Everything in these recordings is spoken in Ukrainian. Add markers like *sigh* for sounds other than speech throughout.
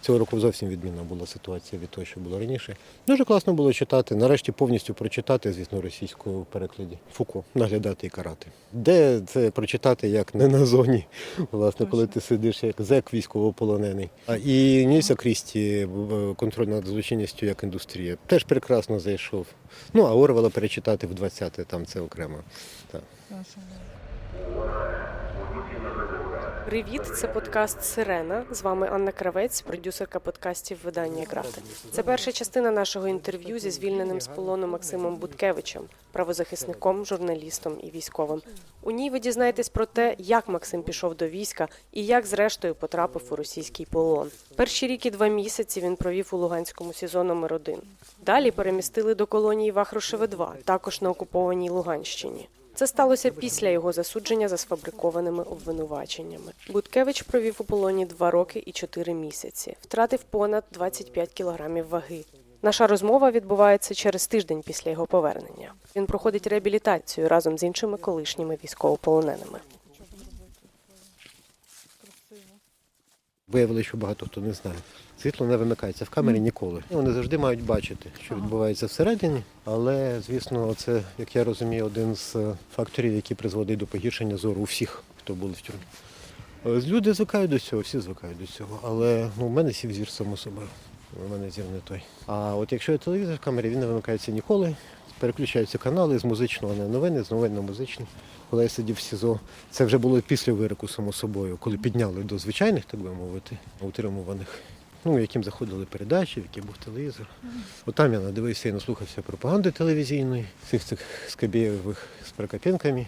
Цього року зовсім відмінна була ситуація від того, що було раніше. Дуже класно було читати. Нарешті повністю прочитати, звісно, російською перекладі Фуко, наглядати і карати. Де це прочитати, як не на зоні, власне, коли ти сидиш як зек військовополонений. А і Нільса Крісті контроль над злочинністю як індустрія. Теж прекрасно зайшов. Ну, а Орвела перечитати в 20-те, там це окремо. Так. Привіт, це подкаст Сирена. З вами Анна Кравець, продюсерка подкастів видання Грати. Це перша частина нашого інтерв'ю зі звільненим з полону Максимом Буткевичем, правозахисником, журналістом і військовим. У ній ви дізнаєтесь про те, як Максим пішов до війська і як, зрештою, потрапив у російський полон. Перші рік і два місяці він провів у Луганському СІЗО номер 1 Далі перемістили до колонії Вахрушеве 2 також на окупованій Луганщині. Це сталося після його засудження за сфабрикованими обвинуваченнями. Буткевич провів у полоні два роки і чотири місяці, втратив понад 25 кілограмів ваги. Наша розмова відбувається через тиждень після його повернення. Він проходить реабілітацію разом з іншими колишніми військовополоненими. Виявили, що багато хто не знає. Світло не вимикається в камері ніколи. Вони завжди мають бачити, що відбувається всередині, але, звісно, це, як я розумію, один з е, факторів, який призводить до погіршення зору у всіх, хто були в тюрмі. Е, Люди звикають до цього, всі звикають до цього. Але ну, в мене сів зір само собою. У мене зір не той. А от якщо є телевізор в камері, він не вимикається ніколи. Переключаються канали з музичного на новини, з новин на музичні. Коли я сидів в СІЗО, це вже було після вироку, само собою, коли підняли до звичайних, так би мовити, утримуваних, ну, яким заходили передачі, в який був телевізор. От там я надивився і наслухався пропаганди телевізійної, всіх цих скабєєвих з Прокопенками.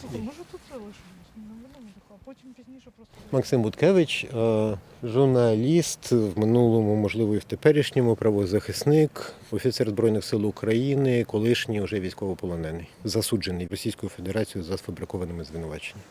Слухай, може тут залишимось? А потім пізніше просто. Максим Буткевич, е, журналіст в минулому, можливо, і в теперішньому правозахисник, офіцер Збройних сил України, колишній вже військовополонений, засуджений Російською Федерацією за сфабрикованими звинуваченнями.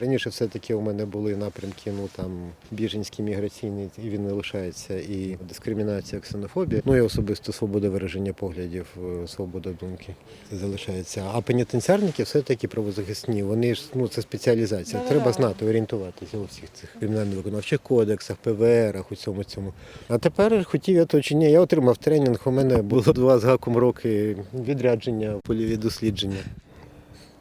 Раніше все-таки у мене були напрямки, ну там біженський, міграційний, і він не лишається, і дискримінація, ксенофобія. Ну і особисто свобода вираження поглядів, е, свобода думки. Залишається. А пенітенціарники все-таки правозахисні. Вони ж ну це спеціалізація. Треба знати, орієнтуватися у всіх цих кримінально-виконавчих кодексах, ПВРах, у цьому цьому. А тепер хотів я то чи ні. Я отримав тренінг. У мене було два з гаком роки відрядження, польові дослідження.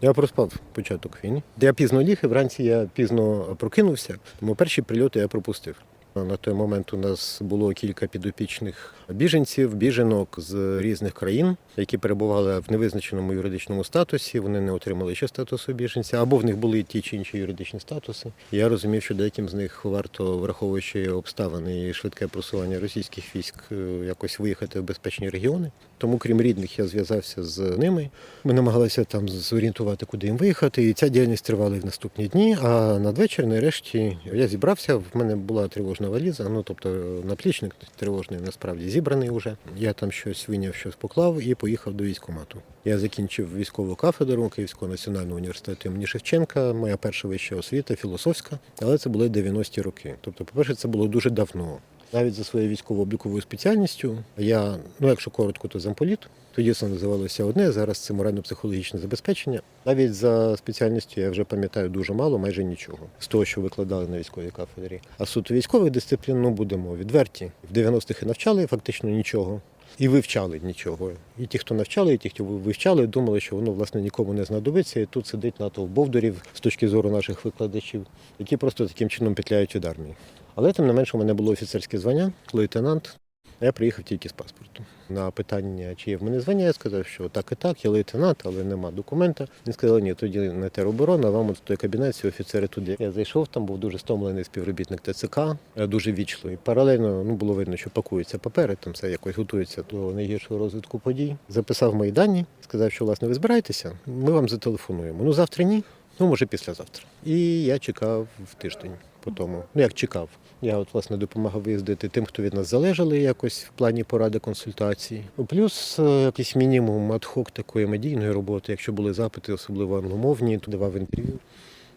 Я проспав початок війни. Я пізно ліг, і вранці я пізно прокинувся, тому перші прильоти я пропустив. На той момент у нас було кілька підопічних біженців, біженок з різних країн, які перебували в невизначеному юридичному статусі. Вони не отримали ще статусу біженця, або в них були ті чи інші юридичні статуси. Я розумів, що деяким з них варто, враховуючи обставини і швидке просування російських військ, е, якось виїхати в безпечні регіони. Тому, крім рідних, я зв'язався з ними. Ми намагалися там зорієнтувати, куди їм виїхати. І ця діяльність тривала і в наступні дні. А надвечір, нарешті, я зібрався. В мене була тривожна валіза, ну тобто наплічник тривожний насправді зібраний вже. Я там щось виняв, щось поклав і поїхав до військкомату. Я закінчив військову кафедру Київського національного університету імені Шевченка. Моя перша вища освіта філософська, але це були 90-ті роки. Тобто, по-перше, це було дуже давно. Навіть за своєю військово-обліковою спеціальністю я, ну якщо коротко, то замполіт. Тоді це називалося одне, зараз це морально-психологічне забезпечення. Навіть за спеціальністю я вже пам'ятаю дуже мало, майже нічого з того, що викладали на військовій кафедрі. А суто військових дисциплін, ну будемо відверті. В 90-х і навчали фактично нічого. І вивчали нічого. І ті, хто навчали, і ті, хто вивчали, думали, що воно власне нікому не знадобиться. І тут сидить натовп бовдурів з точки зору наших викладачів, які просто таким чином петляють від армії. Але тим не менше, у мене було офіцерське звання, лейтенант. Я приїхав тільки з паспортом. На питання, чи є в мене звання, я сказав, що так і так, я лейтенант, але нема документа. Він сказав, ні, тоді не тероборона, а вам от той кабінет ці офіцери туди. Я зайшов, там був дуже стомлений співробітник ТЦК, е, дуже вічливий. Паралельно ну, було видно, що пакуються папери, там все якось готується до найгіршого розвитку подій. Записав мої дані, сказав, що власне ви збираєтеся, ми вам зателефонуємо. Ну завтра ні, ну може післязавтра. І я чекав в тиждень по тому. Ну як чекав. Я от власне допомагав виїздити тим, хто від нас залежали якось в плані поради консультації. Плюс е, якийсь мінімум адхок такої медійної роботи, якщо були запити, особливо англомовні, то давав інтерв'ю.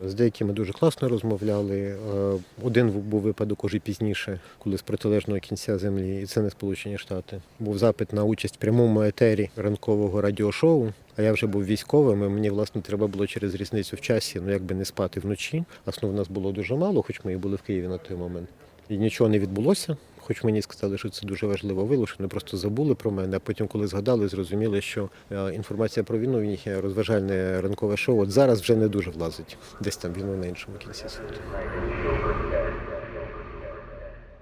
З деякими дуже класно розмовляли. Е, Один був випадок уже пізніше, коли з протилежного кінця землі, і це не Сполучені Штати. Був запит на участь в прямому етері ранкового радіошоу. А я вже був військовим, і мені власне треба було через різницю в часі, ну якби не спати вночі. А сну в нас було дуже мало, хоч ми і були в Києві на той момент. І нічого не відбулося. Хоч мені сказали, що це дуже важливо вилучено, просто забули про мене. А потім, коли згадали, зрозуміли, що е, інформація про війну в їхнє розважальне ранкове шоу от зараз вже не дуже влазить. Десь там війну на іншому кінці світу.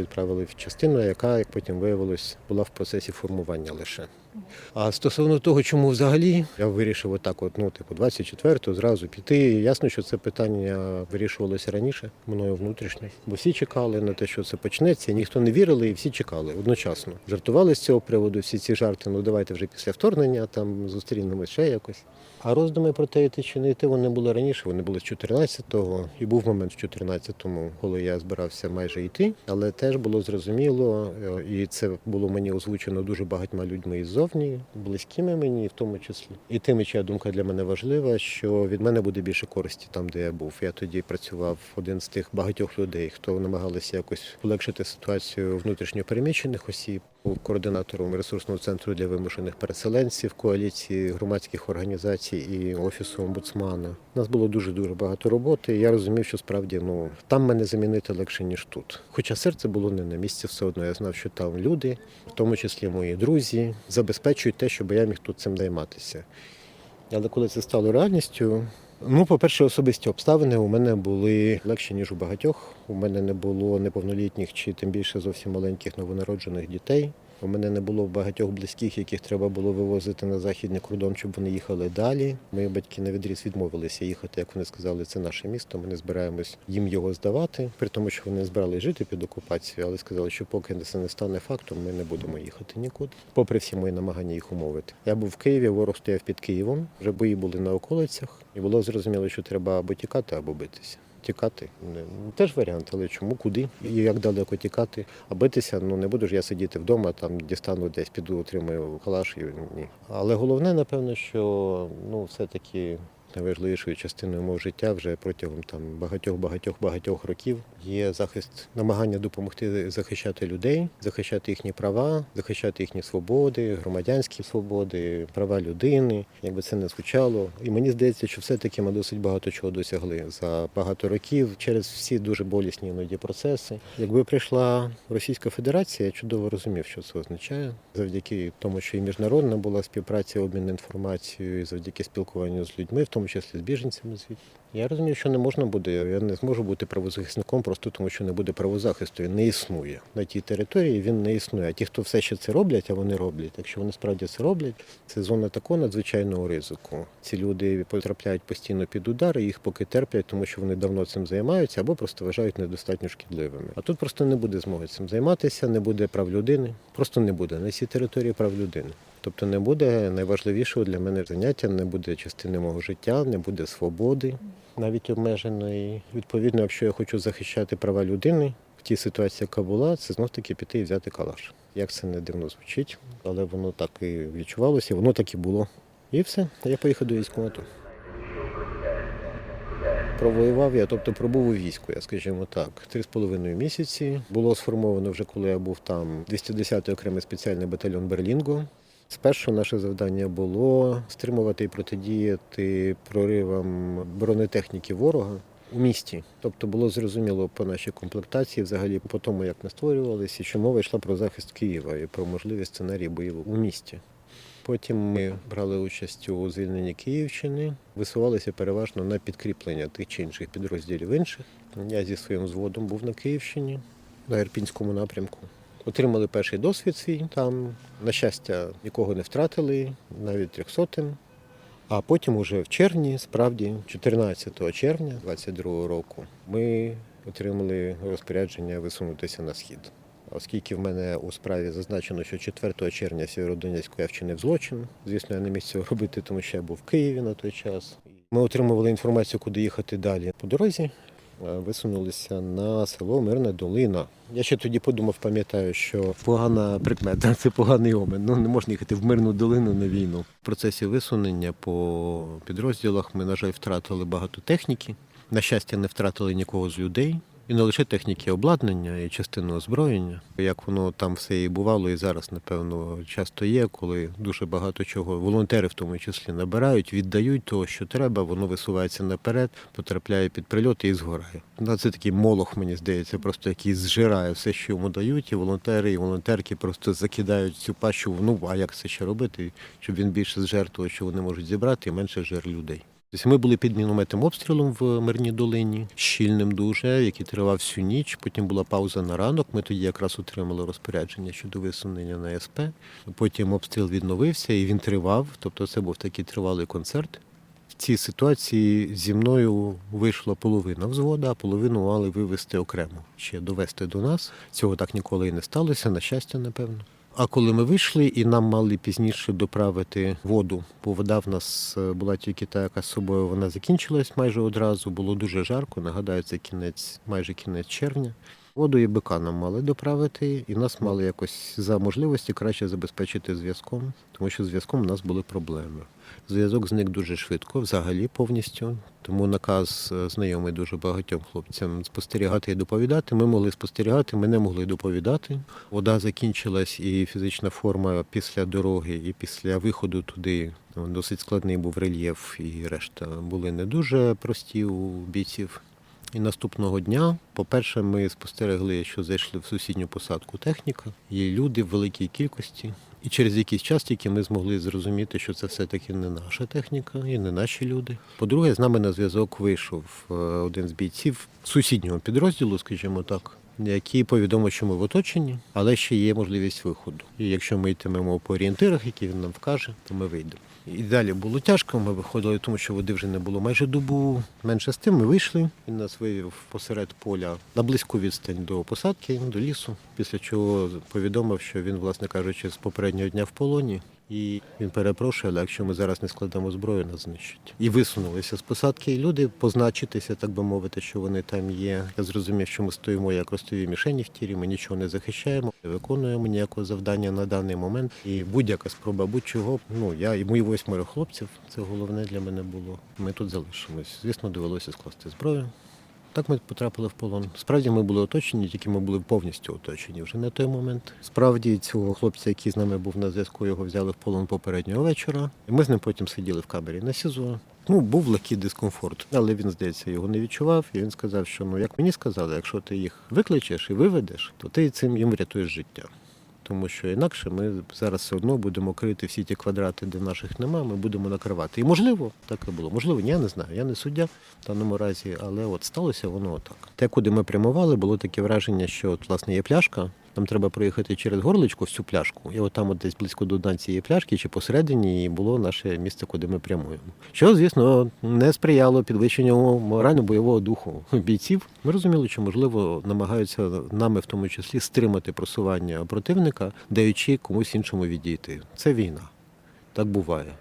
Відправили в частину, яка, як потім виявилось, була в процесі формування лише. А стосовно того, чому взагалі я вирішив отак, от, ну, типу, 24-го зразу піти. Ясно, що це питання вирішувалося раніше, мною внутрішньо. Бо всі чекали на те, що це почнеться. Ніхто не вірили, і всі чекали одночасно. Жартували з цього приводу, всі ці жарти. Ну давайте вже після вторгнення там зустрінемось ще якось. А роздуми про те, йти чи не йти, вони були раніше. Вони були з 14-го, і був момент в 14-му, коли я збирався майже йти. Але теж було зрозуміло, е, і це було мені озвучено дуже багатьма людьми іззовні, близькими мені, в тому числі. І тими, чия думка для мене важлива, що від мене буде більше користі там, де я був. Я тоді працював один з тих багатьох людей, хто намагалися якось полегшити ситуацію внутрішньо переміщених осіб. Координатором ресурсного центру для вимушених переселенців коаліції громадських організацій і офісу омбудсмана. У нас було дуже дуже багато роботи. і Я розумів, що справді ну там мене замінити легше ніж тут. Хоча серце було не на місці, все одно я знав, що там люди, в тому числі мої друзі, забезпечують те, щоб я міг тут цим займатися. Але коли це стало реальністю, ну, по-перше, особисті обставини у мене були легші, ніж у багатьох. У мене не було неповнолітніх чи тим більше зовсім маленьких новонароджених дітей. У мене не було багатьох близьких, яких треба було вивозити на західний кордон, щоб вони їхали далі. Мої батьки на відріз відмовилися їхати, як вони сказали, це наше місто. Ми не збираємось їм його здавати, при тому, що вони збирали жити під окупацією, але сказали, що поки це не стане фактом, ми не будемо їхати нікуди. Попри всі мої намагання їх умовити. Я був в Києві, ворог стояв під Києвом. Вже бої були на околицях, і було зрозуміло, що треба або тікати, або битися. Тікати ну, теж варіант, але чому, куди і як далеко тікати? А битися, ну не буду ж я сидіти вдома, там дістану десь, піду, отримаю калаш і ні. Але головне, напевно, що ну все-таки найважливішою частиною мого життя вже протягом там багатьох, багатьох, багатьох років є захист, намагання допомогти захищати людей, захищати їхні права, захищати їхні свободи, громадянські свободи, права людини. Якби це не звучало. І мені здається, що все-таки ми досить багато чого досягли за багато років через всі дуже болісні іноді процеси. Якби прийшла Російська Федерація, я чудово розумів, що це означає. Завдяки тому, що і міжнародна була співпраця, обмін інформацією, завдяки спілкуванню з людьми, в тому числі з біженцями звідти. Я розумію, що не можна буде. Я не зможу бути правозахисником просто тому, що не буде правозахисту. Він не існує на тій території. Він не існує. А ті, хто все ще це роблять, а вони роблять. Якщо вони справді це роблять, це зона такого надзвичайного ризику. Ці люди потрапляють постійно під удар, і їх поки терплять, тому що вони давно цим займаються, або просто вважають недостатньо шкідливими. А тут просто не буде змоги цим займатися, не буде прав людини. Просто не буде на цій території прав людини. Тобто не буде найважливішого для мене заняття, не буде частини мого життя, не буде свободи, навіть обмеженої. Відповідно, якщо я хочу захищати права людини в тій ситуації, яка була, це знов таки піти і взяти калаш. Як це не дивно звучить, але воно так і відчувалося, воно так і було. І все, я поїхав до військкомату. Провоював я, тобто пробув у війську, я скажімо так, три з половиною місяці. Було сформовано вже, коли я був там, 210-й окремий спеціальний батальйон Берлінго. Спершу наше завдання було стримувати і протидіяти проривам бронетехніки ворога у місті. Тобто було зрозуміло по нашій комплектації, взагалі по тому, як ми створювалися, що мова йшла про захист Києва і про можливість сценарії боїв у місті. Потім ми брали участь у звільненні Київщини, висувалися переважно на підкріплення тих чи інших підрозділів інших. Я зі своїм взводом був на Київщині, на Ірпінському напрямку. Отримали перший досвід свій там. На щастя, нікого не втратили, навіть трьохсотим. А потім, уже в червні, справді, 14 червня 22 року, ми отримали розпорядження висунутися на схід. Оскільки в мене у справі зазначено, що 4 червня Сєвєродонецьку я вчинив злочин. Звісно, я не міг цього робити, тому що я був в Києві на той час. Ми отримували інформацію, куди їхати далі по дорозі. Е, Висунулися на село Мирна Долина. Я ще тоді подумав, пам'ятаю, що погана прикмета, *laughs* це поганий омен. Ну не можна їхати в мирну долину на війну. В процесі висунення по підрозділах ми, на жаль, втратили багато техніки. На щастя, не втратили нікого з людей. І не лише техніки обладнання і частину озброєння, як воно там все і бувало, і зараз, напевно, часто є, коли дуже багато чого волонтери в тому числі набирають, віддають того, що треба, воно висувається наперед, потрапляє під прильоти і згорає. Ну, це такий молох, мені здається, просто який зжирає все, що йому дають, і волонтери, і волонтерки просто закидають цю пащу. Ну а як це ще робити, щоб він більше зжер того, що вони можуть зібрати, і менше жер людей. Тобто ми були під мінометним обстрілом в Мирній долині, щільним дуже, який тривав всю ніч. Потім була пауза на ранок. Ми тоді якраз отримали розпорядження щодо висунення на СП. Потім обстріл відновився і він тривав. Тобто це був такий тривалий концерт. В цій ситуації зі мною вийшла половина взвода, а половину мали вивезти окремо, ще довести до нас. Цього так ніколи і не сталося, на щастя, напевно. А коли ми вийшли і нам мали пізніше доправити воду, бо вода в нас е, була тільки та, яка з собою вона закінчилась майже одразу. Було дуже жарко. Нагадаю, це кінець, майже кінець червня. Воду і бика нам мали доправити, і нас мали якось за можливості краще забезпечити зв'язком, тому що зв'язком у нас були проблеми. Зв'язок зник дуже швидко, взагалі повністю. Тому наказ е, знайомий дуже багатьом хлопцям спостерігати і доповідати. Ми могли спостерігати, ми не могли доповідати. Вода закінчилась, і фізична форма після дороги, і після виходу туди ну, досить складний був рельєф, і решта були не дуже прості у бійців. І наступного дня, по-перше, ми спостерегли, що зайшли в сусідню посадку техніка. Є люди в великій кількості. І через якийсь час тільки ми змогли зрозуміти, що це все-таки не наша техніка і не наші люди. По-друге, з нами на зв'язок вийшов е, один з бійців сусіднього підрозділу, скажімо так, який повідомив, що ми в оточенні, але ще є можливість виходу. І якщо ми йтимемо по орієнтирах, які він нам вкаже, то ми вийдемо. І далі було тяжко. Ми виходили, тому що води вже не було майже добу. Менше з тим ми вийшли. Він нас вивів посеред поля на близьку відстань до посадки, до лісу. Після чого повідомив, що він, власне кажучи, з попереднього дня в полоні. І він перепрошує, але якщо ми зараз не складемо зброю, нас знищать. І висунулися з посадки. І люди позначитися, так би мовити, що вони там є. Я зрозумів, що ми стоїмо як ростові мішені в тірі, ми нічого не захищаємо, не виконуємо ніякого завдання на даний момент. І будь-яка спроба будь-чого. Ну я і мої восьмеро хлопців. Це головне для мене було. Ми тут залишимось. Звісно, довелося скласти зброю. Так ми потрапили в полон. Справді ми були оточені, тільки ми були повністю оточені вже на той момент. Справді цього хлопця, який з нами був на зв'язку, його взяли в полон попереднього вечора. Ми з ним потім сиділи в камері на СІЗО. Ну, був легкий дискомфорт, але він, здається, його не відчував. І він сказав, що ну як мені сказали, якщо ти їх викличеш і виведеш, то ти цим їм врятуєш життя. Тому що інакше ми зараз все одно будемо крити всі ті квадрати, де наших нема, ми будемо накривати. І можливо, так і було. Можливо, я не знаю. Я не суддя в даному разі, але от сталося воно отак. Те, куди ми прямували, було таке враження, що от, власне є пляшка. Нам треба проїхати через горличку всю пляшку. І от там от десь близько до дна цієї пляшки чи посередині було наше місце, куди ми прямуємо. Що, звісно, не сприяло підвищенню морально-бойового духу бійців. Ми розуміли, що можливо намагаються нами, в тому числі, стримати просування противника, даючи комусь іншому відійти. Це війна. Так буває.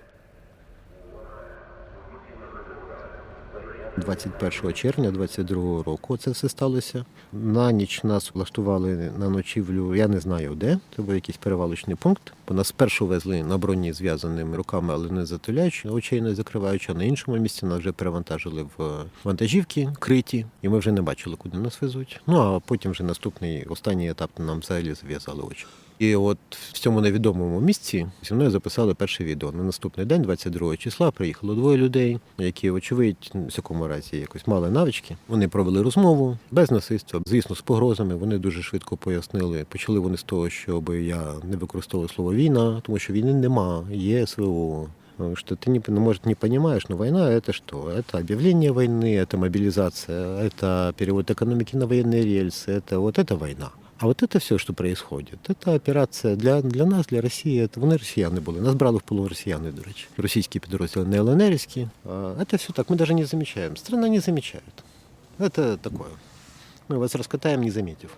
21 червня 22 року це все сталося. На ніч нас влаштували на ночівлю, я не знаю де. Це був якийсь перевалочний пункт. Бо нас спершу везли на броні зв'язаними руками, але не затуляючи, очей не закриваючи. А на іншому місці нас вже перевантажили в вантажівки криті, і ми вже не бачили, куди нас везуть. Ну а потім вже наступний останній етап нам взагалі зав'язали очі. І от в цьому невідомому місці зі мною записали перше відео. На наступний день, 22 числа, приїхало двоє людей, які, очевидь, в всякому разі якось мали навички. Вони провели розмову без насильства, звісно, з погрозами. Вони дуже швидко пояснили. Почали вони з того, щоб я не використовував слово війна, тому що війни нема, є СВО. Что ты не, ну, может, не понимаешь, но война это что? Это объявление войны, это мобилизация, это перевод экономики на военные рельсы, это вот это война. А вот это все, что происходит, это операція для, для нас, для Росії. Это, вони росіяни були. Нас брали в полон росіяни, до речі. Російські підрозділи, не ЛНРівські. А, Это все так, мы даже не замечаем. Страна не замечает. Это такое. Мы вас раскатаем, не заметив.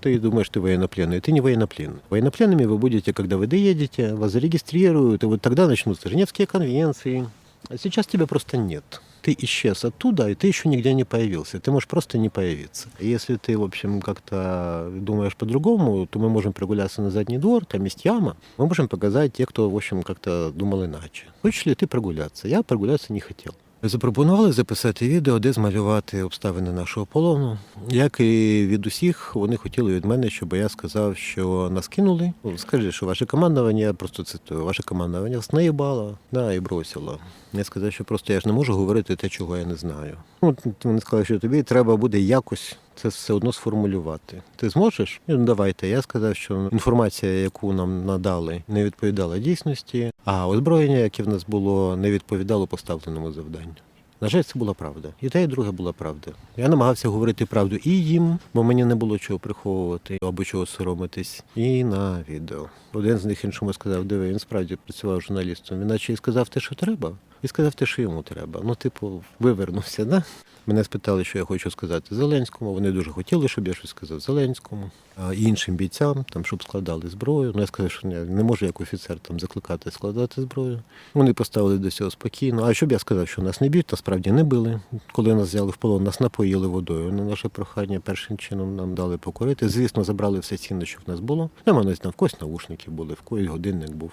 Ты думаешь, ты военнопленный. Ты не военнопленный. Военнопленными вы будете, когда вы доедете, вас зарегистрируют, и вот тогда начнутся Женевские конвенции. А сейчас тебя просто нет. Ты исчез оттуда, и ты еще нигде не появился. Ты можешь просто не появиться. Если ты, в общем, как-то думаешь по-другому, то мы можем прогуляться на задний двор, там есть яма. Мы можем показать те, кто, в общем, как-то думал иначе. Хочешь ли ты прогуляться? Я прогуляться не хотел. Запропонували записати відео, де змалювати обставини нашого полону. Як і від усіх, вони хотіли від мене, щоб я сказав, що нас кинули. Скажіть, Скажи, що ваше командування, я просто цитую, ваше командування снаїбало наїбало, да, і бросило. Я сказав, що просто я ж не можу говорити те, чого я не знаю. Ну, вони сказали, що тобі треба буде якось це все одно сформулювати. Ти зможеш? Ну, давайте. Я сказав, що інформація, яку нам надали, не відповідала дійсності, а озброєння, яке в нас було, не відповідало поставленому завданню. На жаль, це була правда. І те, і друге була правда. Я намагався говорити правду і їм, бо мені не було чого приховувати або чого соромитись, і на відео. Один з них іншому сказав: диви, він справді працював журналістом. Він наче і сказав те, що треба, і сказав те, що йому треба. Ну, типу, вивернувся, да? Мене спитали, що я хочу сказати Зеленському. Вони дуже хотіли, щоб я щось сказав Зеленському, а іншим бійцям, там, щоб складали зброю. Ну, я сказав, що я не можу як офіцер там закликати складати зброю. Вони поставили до цього спокійно. А щоб я сказав, що нас не б'ють, насправді не били. Коли нас взяли в полон, нас напоїли водою. На наше прохання першим чином нам дали покорити. Звісно, забрали все цінне, що в нас було. Нема нас там в когось навушники були, в когось годинник був.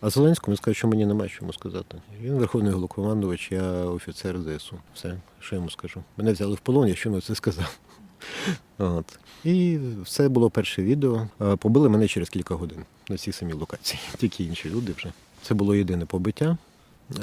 А Зеленському сказав, що мені немає чому сказати. Він верховний головнокомандувач, я офіцер ЗСУ. Все, що я йому скажу. Мене взяли в полон, я щойно це сказав. *laughs* От. І це було перше відео. Побили мене через кілька годин на цій самій локації. *laughs* Тільки інші люди вже. Це було єдине побиття.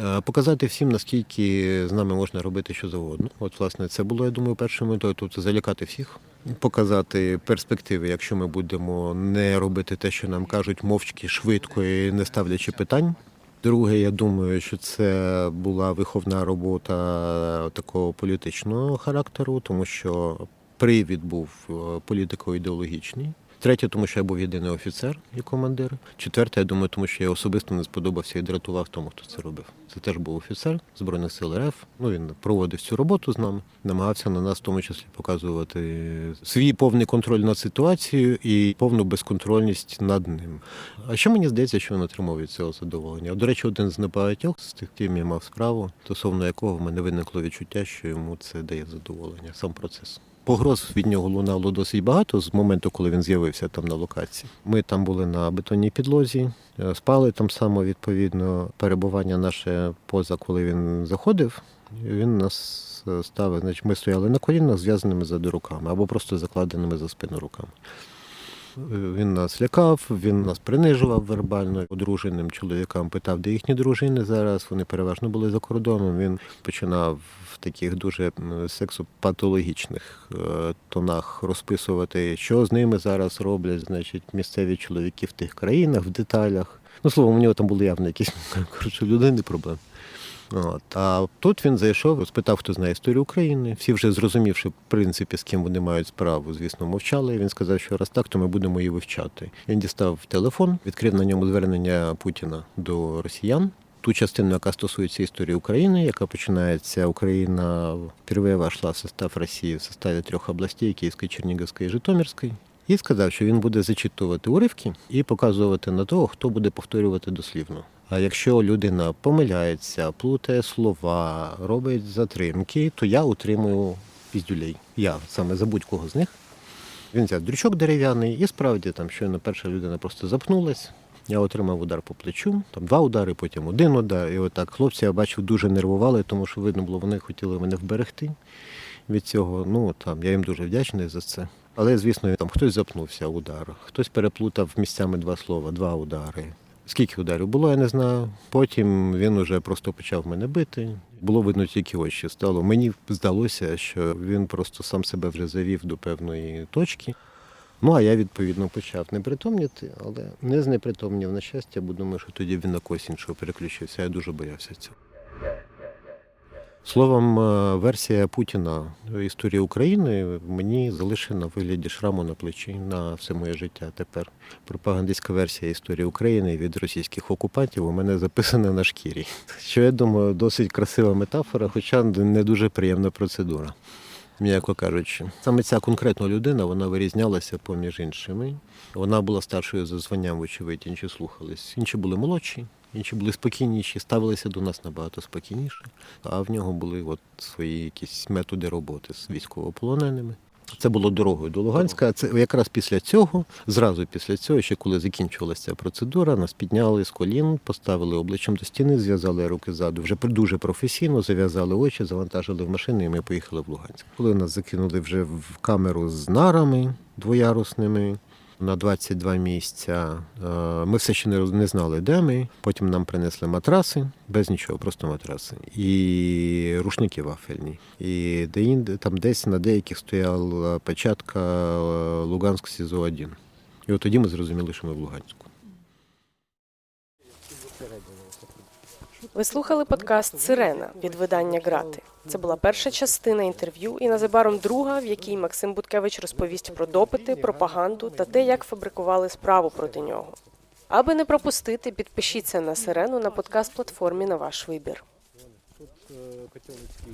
А Показати всім, наскільки з нами можна робити що завгодно. От, власне, це було, я думаю, першою метою. Тобто залякати всіх, показати перспективи, якщо ми будемо не робити те, що нам кажуть, мовчки, швидко і не ставлячи питань. Друге, я думаю, що це була виховна робота такого політичного характеру, тому що привід був е, політико-ідеологічний. Третє, тому що я був єдиний офіцер і командир. Четверте, я думаю, тому що я особисто не сподобався і дратував тому, хто це робив. Це теж був офіцер Збройних сил РФ. Ну він проводив цю роботу з нами, намагався на нас, в тому числі, показувати свій повний контроль над ситуацією і повну безконтрольність над ним. А що мені здається, що він отримав від цього задоволення? До речі, один з небагатьох з тих ким я мав справу, стосовно якого в мене виникло відчуття, що йому це дає задоволення, сам процес. Погроз від нього лунало досить багато з моменту, коли він з'явився там на локації. Ми там були на бетонній підлозі, е, спали там само відповідно. Перебування наше поза, коли він заходив, він нас е, ставив. Значить, ми стояли на колінах, зв'язаними за руками або просто закладеними за спину руками. Він нас лякав, він нас принижував вербально одруженим чоловікам. Питав, де їхні дружини зараз. Вони переважно були за кордоном. Він починав таких дуже сексопатологічних е, тонах розписувати, що з ними зараз роблять, значить, місцеві чоловіки в тих країнах, в деталях. Ну, словом, у нього там були явно якісь *laughs* коротше, людини проблеми. От. А тут він зайшов, спитав, хто знає історію України. Всі вже зрозумівши, в принципі, з ким вони мають справу, звісно, мовчали. Він сказав, що раз так, то ми будемо її вивчати. Він дістав телефон, відкрив на ньому звернення Путіна до росіян. Ту частину, яка стосується історії України, яка починається Україна впервые вошла в состав Росії в составі трьох областей Київської, Чернігівської і Житомирської. І сказав, що він буде зачитувати уривки і показувати на того, хто буде повторювати дослівно. А якщо людина помиляється, плутає слова, робить затримки, то я утримую піздюлей. Я саме за будь-кого з них. Він взяв дрючок дерев'яний, і справді там щойно перша людина просто запнулась. Я отримав удар по плечу, там два удари, потім один удар. І отак хлопці, я бачив, дуже нервували, тому що видно було, вони хотіли мене вберегти від цього. Ну там я їм дуже вдячний за це. Але, звісно, там хтось запнувся удар, хтось переплутав місцями два слова, два удари. Скільки ударів було, я не знаю. Потім він уже просто почав мене бити. Було видно тільки очі стало. Мені здалося, що він просто сам себе вже завів до певної точки. Ну, а я відповідно почав непритомніти, але не знепритомнів на щастя, бо думаю, що тоді він на когось іншого переключився. Я дуже боявся цього. Словом, е, версія Путіна історії України мені залишена в вигляді шраму на плечі на все моє життя тепер. Пропагандистська версія історії України від російських окупантів у мене записана на шкірі. Що я думаю, досить красива метафора, хоча не дуже приємна процедура. М'яко кажучи, саме ця конкретна людина вона вирізнялася поміж іншими. Вона була старшою за званням, вочевидь, інші слухались. Інші були молодші, інші були спокійніші, ставилися до нас набагато спокійніше. А в нього були от свої якісь методи роботи з військовополоненими. Це було дорогою до Луганська. Це якраз після цього, зразу після цього, ще коли закінчувалася ця процедура, нас підняли з колін, поставили обличчям до стіни, зв'язали руки ззаду. Вже дуже професійно зав'язали очі, завантажили в машину, і ми поїхали в Луганськ. Коли нас закинули вже в камеру з нарами двоярусними. На 22 місця е, ми все ще не знали, де ми. Потім нам принесли матраси, без нічого, просто матраси. І рушники вафельні. І де там десь на деяких стояла печатка е, Луганськ СІЗО 1. І от тоді ми зрозуміли, що ми в Луганську. Ви слухали подкаст Сирена від видання Грати. Це була перша частина інтерв'ю, і незабаром друга, в якій Максим Буткевич розповість про допити, пропаганду та те, як фабрикували справу проти нього. Аби не пропустити, підпишіться на сирену на подкаст-платформі на ваш вибір. Тут котелицький